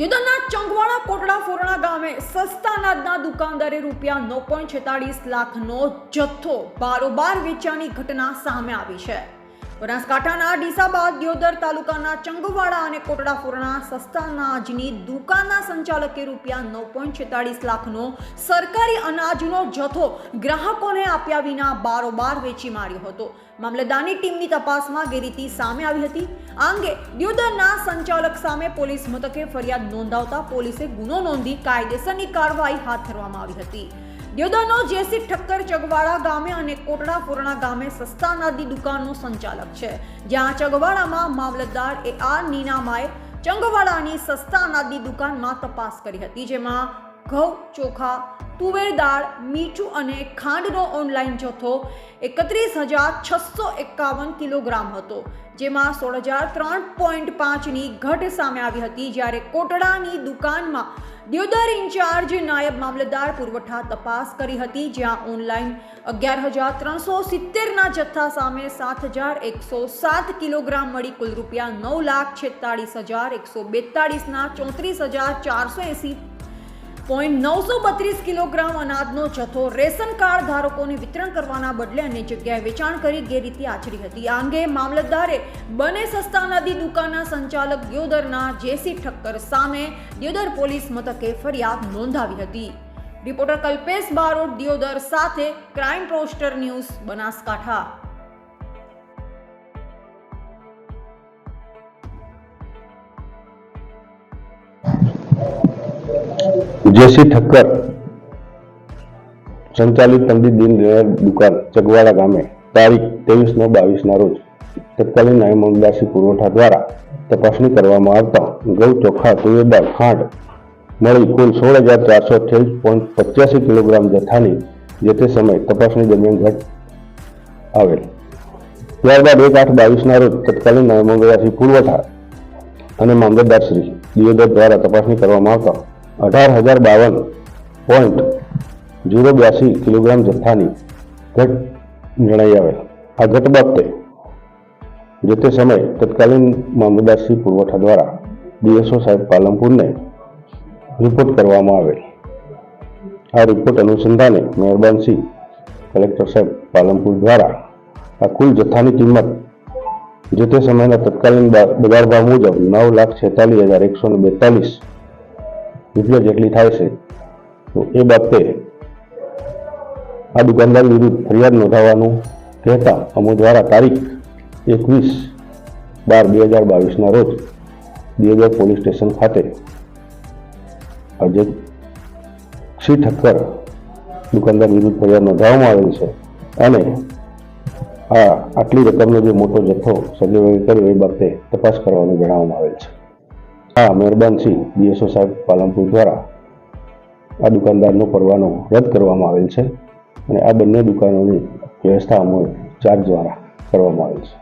દિયોદરના ચંગવાડા કોટડા ફોરણા ગામે સસ્તા અનાજના દુકાનદારે રૂપિયા નવ પોઈન્ટ છેતાળીસ લાખનો જથ્થો બારોબાર વેચાણની ઘટના સામે આવી છે. બનાસકાંઠાના ડીસાબાદ, દિયોદર તાલુકાના ચંગવાડા અને કોટડા ફોરણા સસ્તા અનાજની દુકાનના સંચાલકે રૂપિયા નવ પોઈન્ટ છેતાળીસ લાખનો સરકારી અનાજનો જથ્થો ગ્રાહકોને આપ્યા વિના બારોબાર વેચી માર્યો હતો. મામલતદારની ટીમની તપાસમાં ગેરરીતિ સામે આવી હતી. આ અંગે દિયોદરના સંચાલક સામે પોલીસ મથકે ફરિયાદ નોંધાવતા પોલીસે ગુનો નોંધી કાયદેસરની કાર્યવાહી હાથ ધરવામાં આવી હતી. દિયોદરનો જેસી ઠક્કર ચગવાડા ગામે અને કોટડા ફોરણા ગામે સસ્તા અનાજની દુકાનનો સંચાલક છે. જ્યાં ચગવાડામાં મામલતદાર એ આર નીનામાએ ચંગવાડાની સસ્તા અનાજની દુકાનમાં તપાસ કરી હતી, જેમાં ઘઉં, ચોખા તુવેર દાળ, મીઠું અને ખાંડનો ઓનલાઈન જથ્થો એકત્રીસ હજાર છસો એકાવન કિલોગ્રામ હતો, જેમાં સોળ હજાર ત્રણ પોઈન્ટ પાંચની ઘટ સામે આવી હતી જ્યારે કોટડાની દુકાનમાં દિયોદર ઇન્ચાર્જ નાયબ મામલતદાર પુરવઠા તપાસ કરી હતી, જ્યાં ઓનલાઈન અગિયાર હજાર ત્રણસો સિત્તેરના જથ્થા સામે સાત હજાર એકસો સાત કિલોગ્રામ મળી કુલ રૂપિયા નવ લાખ છેતાળીસ હજાર એકસો બેતાળીસના ચોત્રીસ હજાર ચારસો એંસી પોઈન્ટ નવસો બત્રીસ કિલોગ્રામ અનાજનો જથ્થો રેશન કાર્ડ ધારકોને વિતરણ કરવાના બદલે અન્ય જગ્યાએ વેચાણ કરી ગેરરીતિ આચરી હતી. આ અંગે મામલતદારે બને સસ્તા નદી દુકાનના સંચાલક દિયોદરના જેસી ઠક્કર સામે દિયોદર પોલીસ મથકે ફરિયાદ નોંધાવી હતી. રિપોર્ટર કલ્પેશ બારોટ, દિયોદર સાથે, crime poster news Banaskantha. JC Thakkar સંચાલિત પંડિત દીનદયાળ દુકાન ચગવાડા ગામે, તારીખ ત્રેવીસ નવ બાવીસના રોજ તત્કાલીન નાયબ મામલતદારશ્રી પુરવઠા દ્વારા તપાસણી કરવામાં આવતા ગૌ ચોખા તુવેરદાળ ખાંડ મળી કુલ સોળ હજાર ચારસો અઠ્યાવીસ પોઈન્ટ પચ્યાસી કિલોગ્રામ જથ્થાની જે તે સમયે તપાસણી દરમિયાન ઘટ આવેલ. ત્યારબાદ એક આઠ બાવીસના રોજ તત્કાલીન નાયબ પુરવઠા અને મામલતદારશ્રી દિયોદર દ્વારા તપાસણી કરવામાં આવતા અઢાર હજાર બાવન પોઈન્ટ જીરો બ્યાસી કિલોગ્રામ જથ્થાની ઘટ જણાઈ આવેલ. આ ઘટ બાબતે જે તે સમયે તત્કાલીન મામલતદારશ્રી પુરવઠા દ્વારા ડીએસઓ સાહેબ પાલનપુરને રિપોર્ટ કરવામાં આવેલ. આ રિપોર્ટ અનુસંધાને મહેરબાનસિંહ કલેક્ટર સાહેબ પાલનપુર દ્વારા આ કુલ જથ્થાની કિંમત જે તે સમયના તત્કાલીન બજાર ભાવ મુજબ નવ લાખ છેતાલીસ હજાર એકસો બેતાલીસ રૂપિયા જેટલી થાય છે, તો એ બાબતે આ દુકાનદાર વિરુદ્ધ ફરિયાદ નોંધાવવાનું કહેતા અમો દ્વારા તારીખ એકવીસ બાર બે હજાર બાવીસના રોજ દેવગઢ પોલીસ સ્ટેશન ખાતે અજય શ્રી ઠક્કર દુકાનદાર વિરુદ્ધ ફરિયાદ નોંધાવવામાં આવેલ છે અને આ આટલી રકમનો જે મોટો જથ્થો સગવડ કર્યો એ બાબતે તપાસ કરવાનું જણાવવામાં આવેલ છે. આ મહેરબાનસિંહ ડીએસઓ સાહેબ પાલનપુર દ્વારા આ દુકાનદારનો પરવાનો રદ કરવામાં આવેલ છે અને આ બંને દુકાનોની વ્યવસ્થા અમો ચાર્જ દ્વારા કરવામાં આવેલ છે.